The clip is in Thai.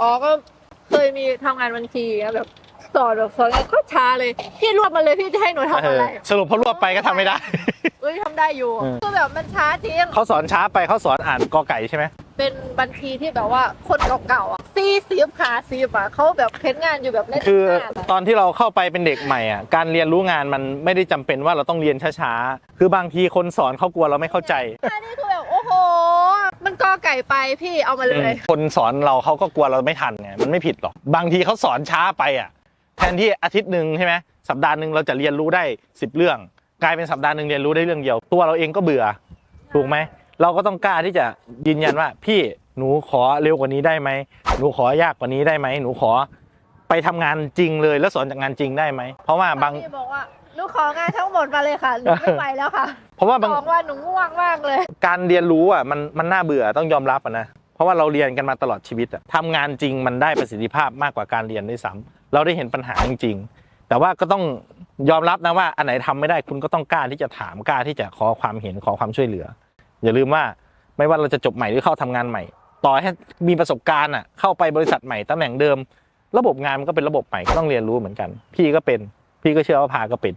อ๋อก็เคยมีทำงานบัญชีนะแบบสอนแบบสอนแล้วก็ช้าเลย พี่รวบมาเลยพี่จะให้หนูทำเออะอไรสรุปพอรวบไปก็ทำไม่ได้ เอ้ยทำได้อยู่เออ คือแบบมันช้าจริงเขาสอนช้าไปเขาสอนอ่านกอไก่ใช่ไหมเป็นบัญชีที่แบบว่าคนเก่าๆอะซีซีบหาซีบอะเขาแบบเพ้นงานอยู่แบบในคือหน้าแบบตอนที่เราเข้าไปเป็นเด็กใหม่อะการเรียนรู้งานมันไม่ได้จำเป็นว่าเราต้องเรียนช้าๆ คือบางทีคนสอนเขากลัวเราไม่เข้าใจ อันนี้คือแบบโอ้โห มันกอไก่ไปพี่เอามาเลย คนสอนเราเขาก็กลัวเราไม่ทันไงมันไม่ผิดหรอก บางทีเขาสอนช้าไปอะ แทนที่อาทิตย์หนึ่งใช่ไหมสัปดาห์หนึ่งเราจะเรียนรู้ได้สิบเรื่อง กลายเป็นสัปดาห์หนึ่งเรียนรู้ได้เรื่องเดียว ตัวเราเองก็เบื่อ ถูกไหม เราก็ต้องกล้าที่จะยืนยันว่า พี่หนูขอเร็วกว่านี้ได้ไหมหนูขอยากกว่านี้ได้ไหมหนูขอไปทำงานจริงเลยแล้วสอนจากงานจริงได้ไหมเพราะว่าบางพี่บอกว่า หนูของานทั้งหมดมาเลยค่ะหนูไม่ไหวแล้วค่ะเพราะว่าบางบอกว่าหนูง่วงมากเลย การเรียนรู้อะมันมันน่าเบื่อต้องยอมรับอะนะเพราะว่าเราเรียนกันมาตลอดชีวิตอะทำงานจริงมันได้ประสิทธิภาพมากกว่าการเรียนด้วยซ้ำเราได้เห็นปัญหาจริงๆแต่ว่าก็ต้องยอมรับนะว่าอันไหนทำไม่ได้คุณก็ต้องกล้าที่จะถามกล้าที่จะขอความเห็นขอความช่วยเหลือ อย่าลืมว่าไม่ว่าเราจะจบใหม่หรือเข้าทำงานใหม่ ต่อให้มีประสบการณ์อะเข้าไปบริษัทใหม่ตำแหน่งเดิม ระบบงานมันก็เป็นระบบใหม่ก็ต้องเรียนรู้เหมือนกัน พี่ก็เป็น พี่ก็เชื่อว่าพาก็เป็น